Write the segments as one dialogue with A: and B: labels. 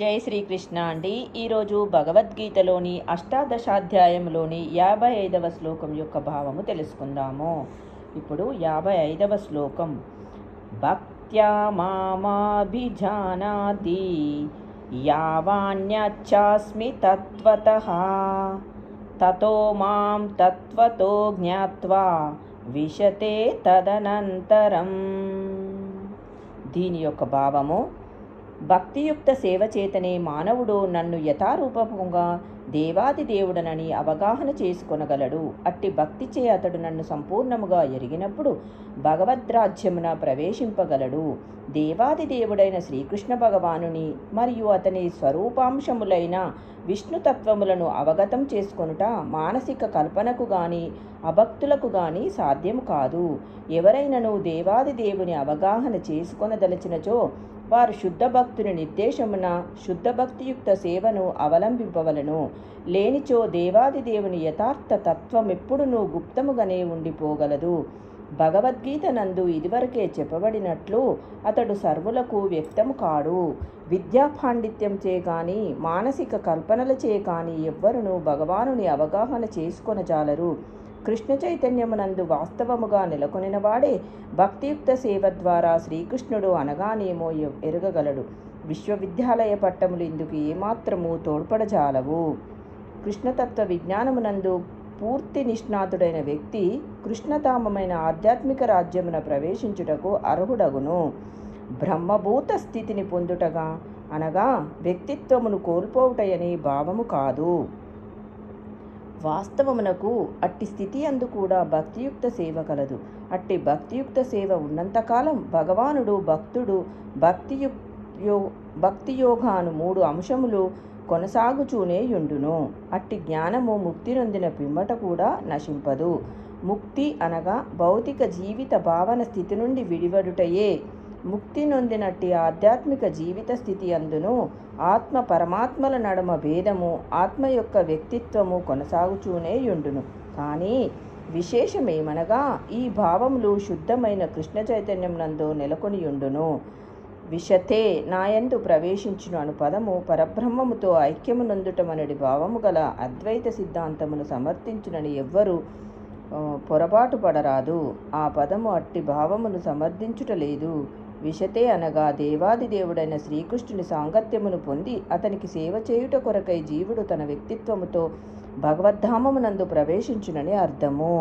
A: జై శ్రీకృష్ణ అండి. ఈరోజు భగవద్గీతలోని అష్టాదశాధ్యాయంలోని యాభై ఐదవ శ్లోకం యొక్క భావము తెలుసుకుందాము. ఇప్పుడు యాభై ఐదవ శ్లోకం. భక్త్యా మామాభిజానాది యావాణ్యచ్చాస్మి తత్వత తతో మాం తత్వతో జ్ఞాత్వా విశతే తదనంతరం. దీని యొక్క భావము భక్తియుక్త సేవ చేతనే మానవుడు నన్ను యథారూపముగా దేవాది దేవుడనని అవగాహన చేసుకొనగలడు. అట్టి భక్తిచే అతడు నన్ను సంపూర్ణముగా ఎరిగినప్పుడు భగవద్రాజ్యమున ప్రవేశింపగలడు. దేవాది దేవుడైన శ్రీకృష్ణ భగవానుని మరియు అతని స్వరూపాంశములైన విష్ణుతత్వములను అవగతం చేసుకొనుట మానసిక కల్పనకు గాని అభక్తులకు గాని సాధ్యము కాదు. ఎవరైనను దేవాది దేవుని అవగాహన చేసుకొనదలచినచో వారు శుద్ధ భక్తుని నిర్దేశమున శుద్ధ భక్తియుక్త సేవను అవలంబింపవలను. లేనిచో దేవాది దేవుని యథార్థ తత్వం ఎప్పుడునూ గుప్తముగానే ఉండిపోగలదు. భగవద్గీత నందు ఇదివరకే చెప్పబడినట్లు అతడు సర్వులకు వ్యక్తము కాడు. విద్యా పాండిత్యంచే కానీ మానసిక కల్పనలచే కానీ ఎవ్వరును భగవానుని అవగాహన చేసుకొనజాలరు కృష్ణ చైతన్యమునందు వాస్తవముగా నెలకొనినవాడే భక్తియుక్త సేవ ద్వారా శ్రీకృష్ణుడు అనగానేమో ఎరగగలడు. విశ్వవిద్యాలయ పట్టములు ఇందుకు ఏమాత్రము తోడ్పడజాలవు. కృష్ణతత్వ విజ్ఞానమునందు పూర్తి నిష్ణాతుడైన వ్యక్తి కృష్ణతామమైన ఆధ్యాత్మిక రాజ్యమున ప్రవేశించుటకు అర్హుడగును. బ్రహ్మభూత స్థితిని పొందుటగా అనగా వ్యక్తిత్వమును కోల్పోవుటయని భావము కాదు. వాస్తవమునకు అట్టి స్థితి అందు కూడా భక్తియుక్త సేవ కలదు. అట్టి భక్తియుక్త సేవ ఉన్నంతకాలం భగవానుడు భక్తుడు భక్తియు యో భక్తి యోగాను మూడు అంశములు కొనసాగుచూనేయుండును అట్టి జ్ఞానము ముక్తి నొందిన పిమ్మట కూడా నశింపదు. ముక్తి అనగా భౌతిక జీవిత భావన స్థితి నుండి విడివడుటయే. ముక్తి నొందినట్టి ఆధ్యాత్మిక జీవిత స్థితి అందును. ఆత్మ పరమాత్మల నడుమ భేదము ఆత్మ యొక్క వ్యక్తిత్వము కొనసాగుచూనే యుండును కానీ విశేషమేమనగా ఈ భావములు శుద్ధమైన కృష్ణ చైతన్యం నందు నెలకొనియుండును విశతే నాయందు ప్రవేశించును అను పదము పరబ్రహ్మముతో ఐక్యమునందుటమనడి భావము గల అద్వైత సిద్ధాంతమును సమర్థించునని ఎవ్వరూ పొరపాటు పడరాదు ఆ పదము అట్టి భావమును సమర్థించుట లేదు. విశతే అనగా దేవాది దేవుడైన శ్రీకృష్ణుని సాంగత్యమును పొంది అతనికి సేవ చేయుట కొరకై జీవుడు తన వ్యక్తిత్వముతో భగవద్ధామమునందు ప్రవేశించునని అర్థము.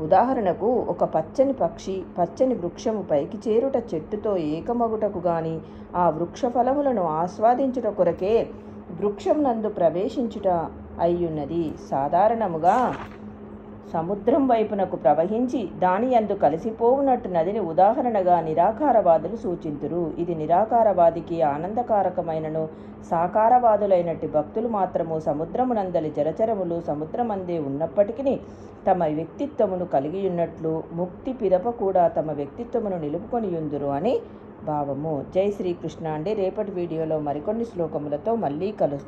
A: ఉదాహరణకు ఒక పచ్చని పక్షి పచ్చని వృక్షము పైకి చేరుట చెట్టుతో ఏకమగుటకు గాని ఆ వృక్ష ఫలములను ఆస్వాదించుట కొరకే వృక్షం నందు ప్రవేశించుట అయ్యున్నది. సాధారణముగా సముద్రం వైపునకు ప్రవహించి దాని అందు కలిసిపోవునట్టు నదిని ఉదాహరణగా నిరాకారవాదులు సూచింతురు. ఇది నిరాకారవాదికి ఆనందకారకమైనను. సాకారవాదులైనట్టి భక్తులు మాత్రము సముద్రమునందలి జలచరములు సముద్రమందే ఉన్నప్పటికీ తమ వ్యక్తిత్వమును కలిగి ఉన్నట్లు ముక్తి పిదప కూడా తమ వ్యక్తిత్వమును నిలుపుకొని ఉందురు అని భావము. జై శ్రీకృష్ణ అండి. రేపటి వీడియోలో మరికొన్ని శ్లోకములతో మళ్ళీ కలుస్తాం.